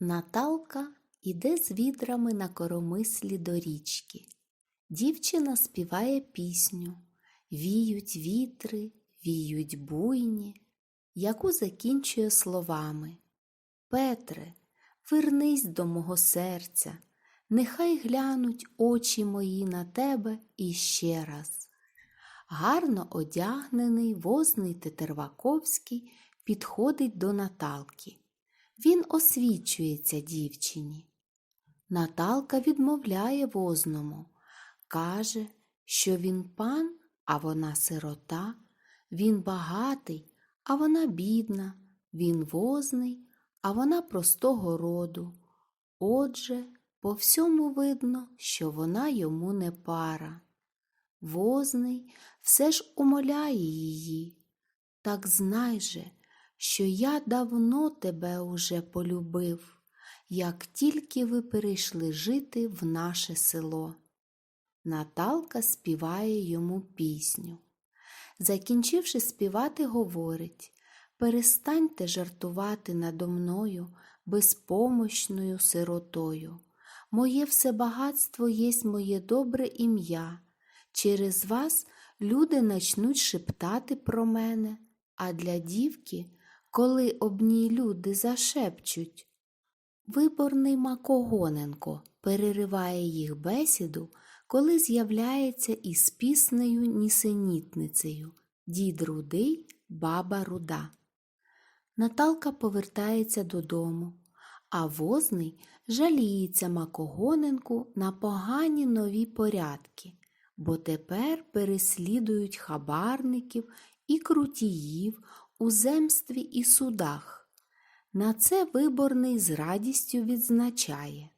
Наталка іде з відрами на коромислі до річки. Дівчина співає пісню Віють вітри, віють буйні, яку закінчує словами Петре, вернись до мого серця, нехай глянуть очі мої на тебе іще раз. Гарно одягнений возний Тетерваковський підходить до Наталки. Він освічується дівчині. Наталка відмовляє возному, каже, що він пан, а вона сирота, він багатий, а вона бідна, він возний, а вона простого роду. Отже, по всьому видно, що вона йому не пара. Возний все ж умоляє її. Так знай же, що я давно тебе уже полюбив, як тільки ви перейшли жити в наше село. Наталка співає йому пісню. Закінчивши співати, говорить Перестаньте жартувати надо мною безпомощною сиротою. Моє все багатство єсть моє добре ім'я. Через вас люди начнуть шептати про мене, а для дівки, коли об ній люди зашепчуть. Виборний Макогоненко перериває їх бесіду, коли з'являється із піснею нісенітницею Дід рудий, баба руда. Наталка повертається додому, а возний жаліється Макогоненку на погані нові порядки, бо тепер переслідують хабарників і крутіїв у земстві і судах. На це виборний з радістю відзначає.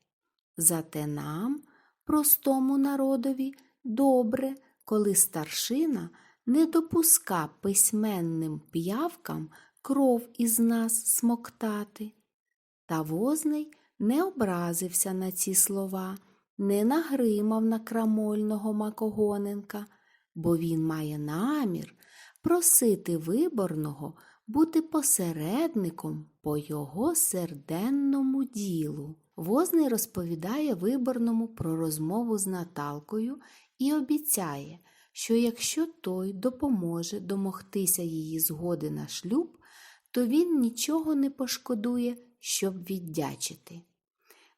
Зате нам, простому народові, добре, коли старшина не допуска письменним п'явкам кров із нас смоктати. Та возний не образився на ці слова, не нагримав на крамольного Макогоненка, бо він має намір просити виборного бути посередником по його серденному ділу. Возний розповідає виборному про розмову з Наталкою і обіцяє, що якщо той допоможе домогтися її згоди на шлюб, то він нічого не пошкодує, щоб віддячити.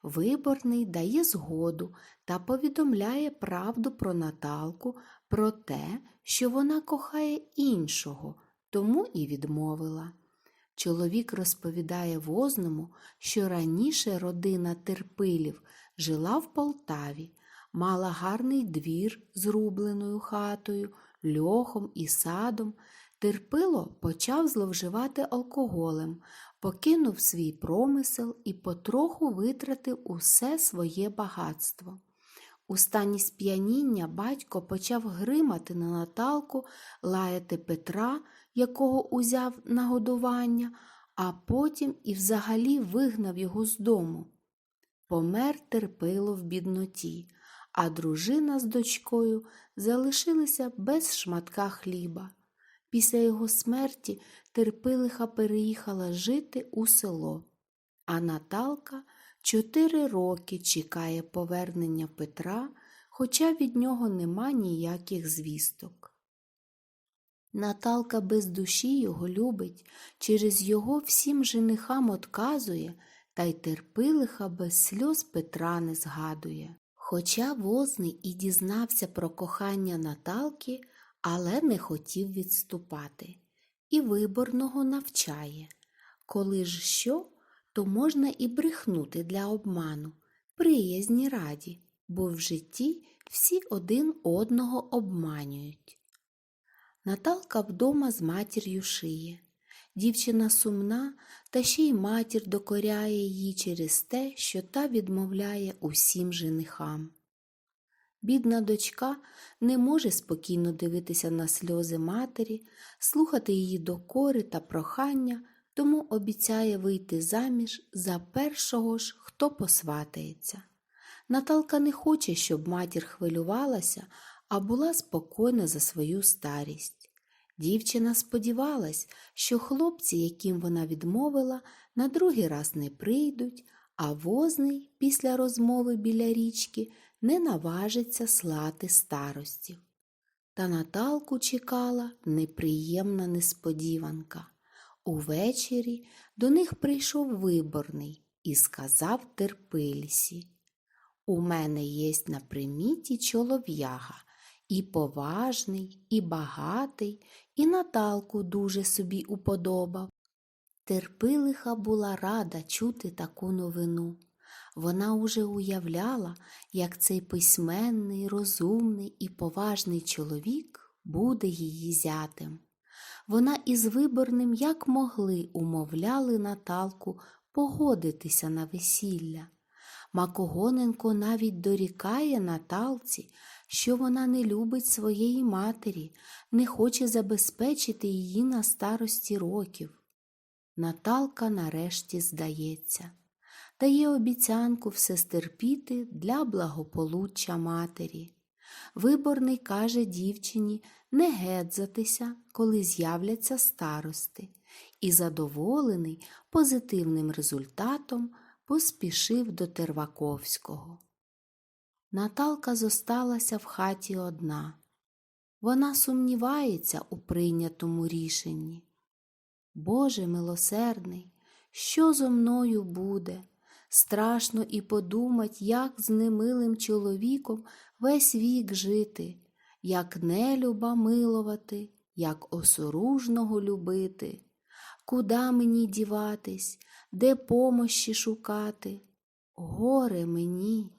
Виборний дає згоду та повідомляє правду про Наталку, про те, що вона кохає іншого, тому і відмовила. Чоловік розповідає возному, що раніше родина терпилів жила в Полтаві, мала гарний двір з рубленою хатою, льохом і садом. Терпило почав зловживати алкоголем, покинув свій промисел і потроху витратив усе своє багатство. У стані сп'яніння батько почав гримати на Наталку, лаяти Петра, якого узяв на годування, а потім і взагалі вигнав його з дому. Помер терпило в бідноті, а дружина з дочкою залишилися без шматка хліба. Після його смерті терпилиха переїхала жити у село, а Наталка чотири роки чекає повернення Петра, хоча від нього нема ніяких звісток. Наталка без душі його любить, через його всім женихам отказує, та й терпилиха без сльоз Петра не згадує. Хоча возний і дізнався про кохання Наталки, але не хотів відступати. І виборного навчає. Коли ж що, то можна і брехнути для обману, приязні раді, бо в житті всі один одного обманюють. Наталка вдома з матір'ю шиє. Дівчина сумна, та ще й матір докоряє її через те, що та відмовляє усім женихам. Бідна дочка не може спокійно дивитися на сльози матері, слухати її докори та прохання, тому обіцяє вийти заміж за першого ж, хто посватається. Наталка не хоче, щоб матір хвилювалася, а була спокійна за свою старість. Дівчина сподівалась, що хлопці, яким вона відмовила, на другий раз не прийдуть, а возний після розмови біля річки не наважиться слати старостів. Та Наталку чекала неприємна несподіванка. Увечері до них прийшов виборний і сказав терпилісі. У мене єсть на приміті чолов'яга, і поважний, і багатий, і Наталку дуже собі уподобав. Терпилиха була рада чути таку новину. Вона уже уявляла, як цей письменний, розумний і поважний чоловік буде її зятем. Вона із виборним як могли умовляли Наталку погодитися на весілля. Макогоненко навіть дорікає Наталці, що вона не любить своєї матері, не хоче забезпечити її на старості років. Наталка нарешті здається, дає обіцянку все стерпіти для благополуччя матері. Виборний каже дівчині не гедзатися, коли з'являться старости, і задоволений позитивним результатом поспішив до Терваковського. Наталка зосталася в хаті одна. Вона сумнівається у прийнятому рішенні. Боже милосердний, що зо мною буде? Страшно і подумать, як з немилим чоловіком весь вік жити, як нелюба милувати, як осоружного любити. Куда мені діватись, де помощі шукати? Горе мені.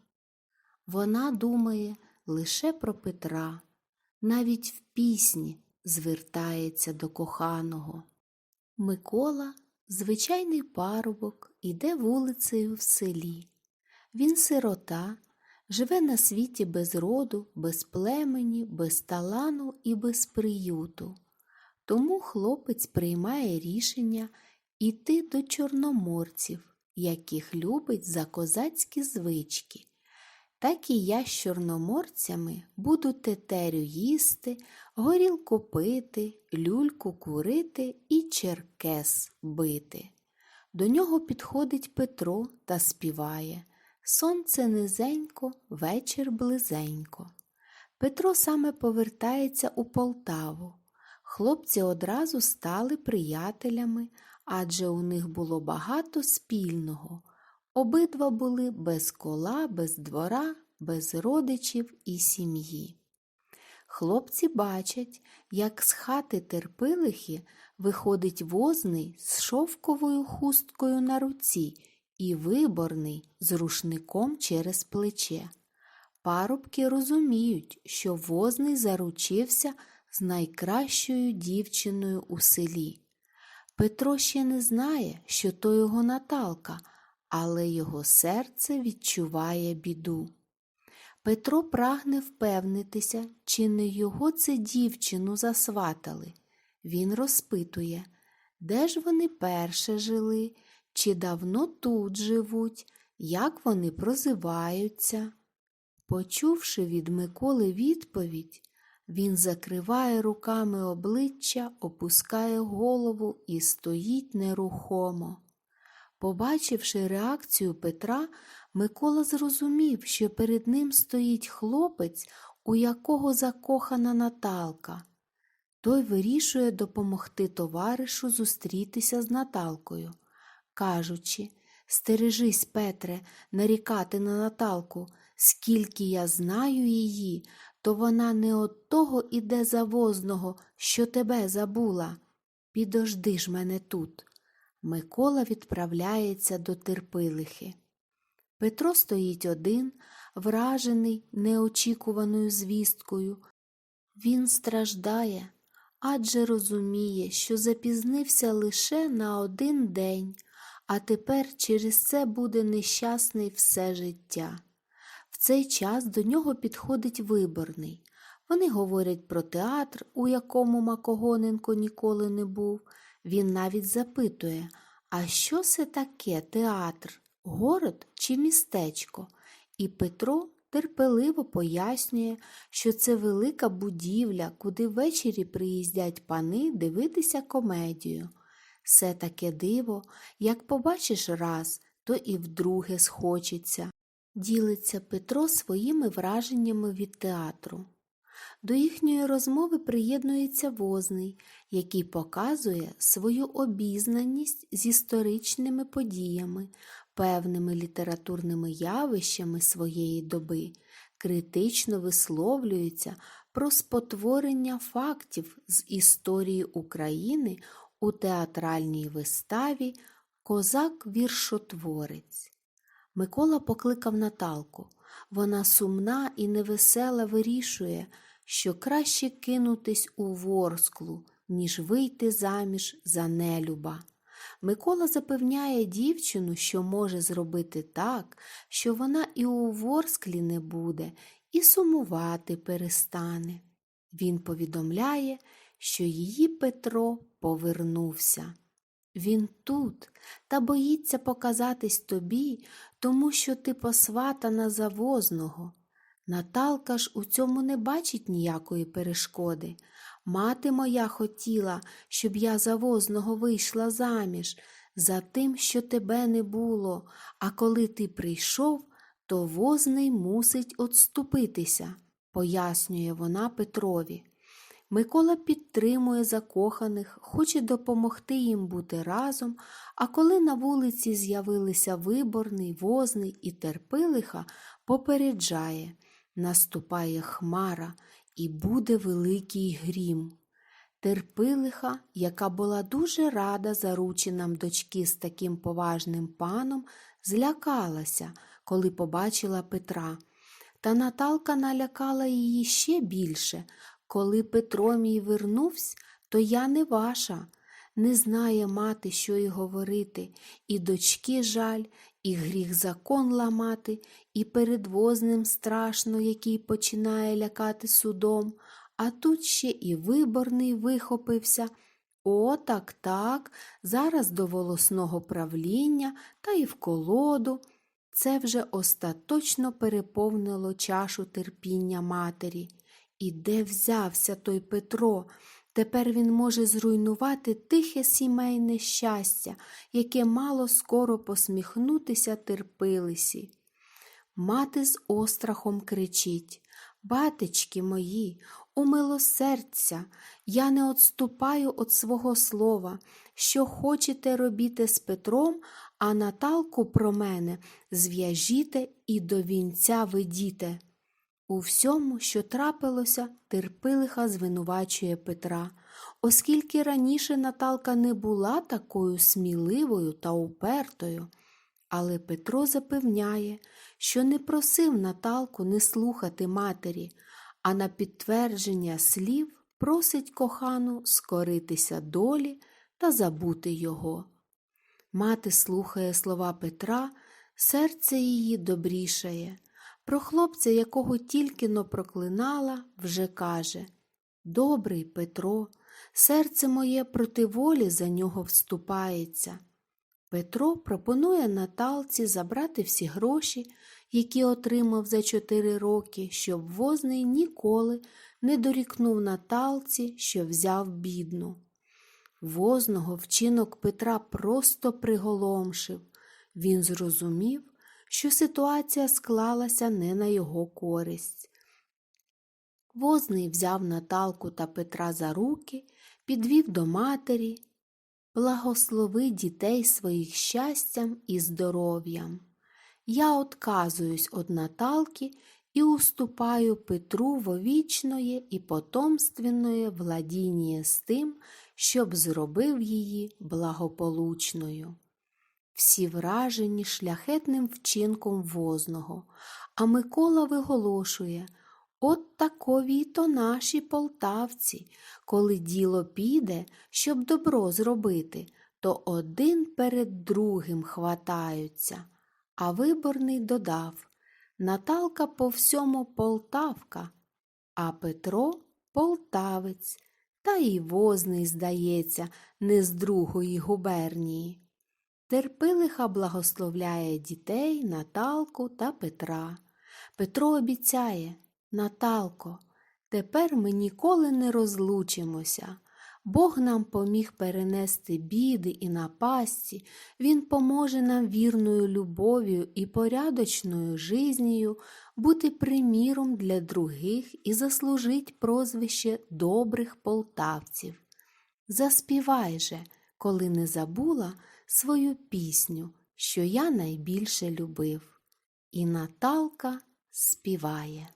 Вона думає лише про Петра, навіть в пісні звертається до коханого. Микола, звичайний парубок, іде вулицею в селі. Він сирота, живе на світі без роду, без племені, без талану і без приюту. Тому хлопець приймає рішення іти до чорноморців, яких любить за козацькі звички. Так і я з чорноморцями буду тетерю їсти, горілку пити, люльку курити і черкес бити. До нього підходить Петро та співає Сонце низенько, вечір близенько. Петро саме повертається у Полтаву. Хлопці одразу стали приятелями, адже у них було багато спільного. Обидва були без кола, без двора, без родичів і сім'ї. Хлопці бачать, як з хати терпилихи виходить возний з шовковою хусткою на руці і виборний з рушником через плече. Парубки розуміють, що возний заручився з найкращою дівчиною у селі. Петро ще не знає, що то його Наталка, але його серце відчуває біду. Петро прагне впевнитися, чи не його це дівчину засватали. Він розпитує, де ж вони перше жили, чи давно тут живуть, як вони прозиваються. Почувши від Миколи відповідь, він закриває руками обличчя, опускає голову і стоїть нерухомо. Побачивши реакцію Петра, Микола зрозумів, що перед ним стоїть хлопець, у якого закохана Наталка. Той вирішує допомогти товаришу зустрітися з Наталкою, кажучи Стережись, Петре, нарікати на Наталку, скільки я знаю її, то вона не от того іде завозного, що тебе забула. Підожди ж мене тут. Микола відправляється до терпилихи. Петро стоїть один, вражений неочікуваною звісткою. Він страждає, адже розуміє, що запізнився лише на один день, а тепер через це буде нещасний все життя. В цей час до нього підходить виборний. Вони говорять про театр, у якому Макогоненко ніколи не був. Він навіть запитує, а що це таке театр, город чи містечко? І Петро терпеливо пояснює, що це велика будівля, куди ввечері приїздять пани дивитися комедію. Все таке диво, як побачиш раз, то і вдруге схочеться. Ділиться Петро своїми враженнями від театру. До їхньої розмови приєднується возний, який показує свою обізнаність з історичними подіями, певними літературними явищами своєї доби, критично висловлюється про спотворення фактів з історії України у театральній виставі Козак-віршотворець. Микола покликав Наталку. Вона сумна і невесела вирішує, що краще кинутись у ворсклу, ніж вийти заміж за нелюба. Микола запевняє дівчину, що може зробити так, що вона і у ворсклі не буде, і сумувати перестане. Він повідомляє, що її Петро повернувся. Він тут та боїться показатись тобі, тому що ти посватана за возного. Наталка ж у цьому не бачить ніякої перешкоди. Мати моя хотіла, щоб я за возного вийшла заміж, за тим, що тебе не було, а коли ти прийшов, то возний мусить отступитися, пояснює вона Петрові. Микола підтримує закоханих, хоче допомогти їм бути разом, а коли на вулиці з'явилися виборний, возний і терпилиха, попереджає наступає хмара і буде великий грім. Терпилиха, яка була дуже рада заручинам дочки з таким поважним паном, злякалася, коли побачила Петра. Та Наталка налякала її ще більше. Коли Петро мій вернувся, то я не ваша. Не знає мати, що й говорити, і дочки жаль, і гріх закон ламати, і перед возним страшно, який починає лякати судом, а тут ще і виборний вихопився. О, так, так, зараз до волосного правління та й в колоду. Це вже остаточно переповнило чашу терпіння матері. І де взявся той Петро? Тепер він може зруйнувати тихе сімейне щастя, яке мало скоро посміхнутися терпилисі. Мати з острахом кричить Батечки мої, умилосердця, я не отступаю від свого слова, що хочете робіти з Петром, а Наталку про мене зв'яжіте і до вінця ведіте. У всьому, що трапилося, терпилиха звинувачує Петра, оскільки раніше Наталка не була такою сміливою та упертою. Але Петро запевняє, що не просив Наталку не слухати матері, а на підтвердження слів просить кохану скоритися долі та забути його. Мати слухає слова Петра, серце її добрішає. Про хлопця, якого тільки но проклинала, вже каже Добрий Петро, серце моє проти волі за нього вступається. Петро пропонує Наталці забрати всі гроші, які отримав за чотири роки, щоб возний ніколи не дорікнув Наталці, що взяв бідну. Возного вчинок Петра просто приголомшив. Він зрозумів, що ситуація склалася не на його користь. Возний взяв Наталку та Петра за руки, підвів до матері, благослови дітей своїх щастям і здоров'ям. Я отказуюсь від Наталки і уступаю Петру вовічної і потомственної владіння з тим, щоб зробив її благополучною. Всі вражені шляхетним вчинком возного, а Микола виголошує От такові то наші полтавці, коли діло піде, щоб добро зробити, то один перед другим хватаються. А виборний додав Наталка по всьому полтавка, а Петро полтавець, та й возний, здається, не з другої губернії. Терпилиха благословляє дітей, Наталку та Петра. Петро обіцяє Наталко, тепер ми ніколи не розлучимося. Бог нам поміг перенести біди і напасті, Він поможе нам вірною любов'ю і порядочною жизнею бути приміром для других і заслужить прозвище добрих полтавців. Заспівай же, коли не забула свою пісню, що я найбільше любив. І Наталка співає.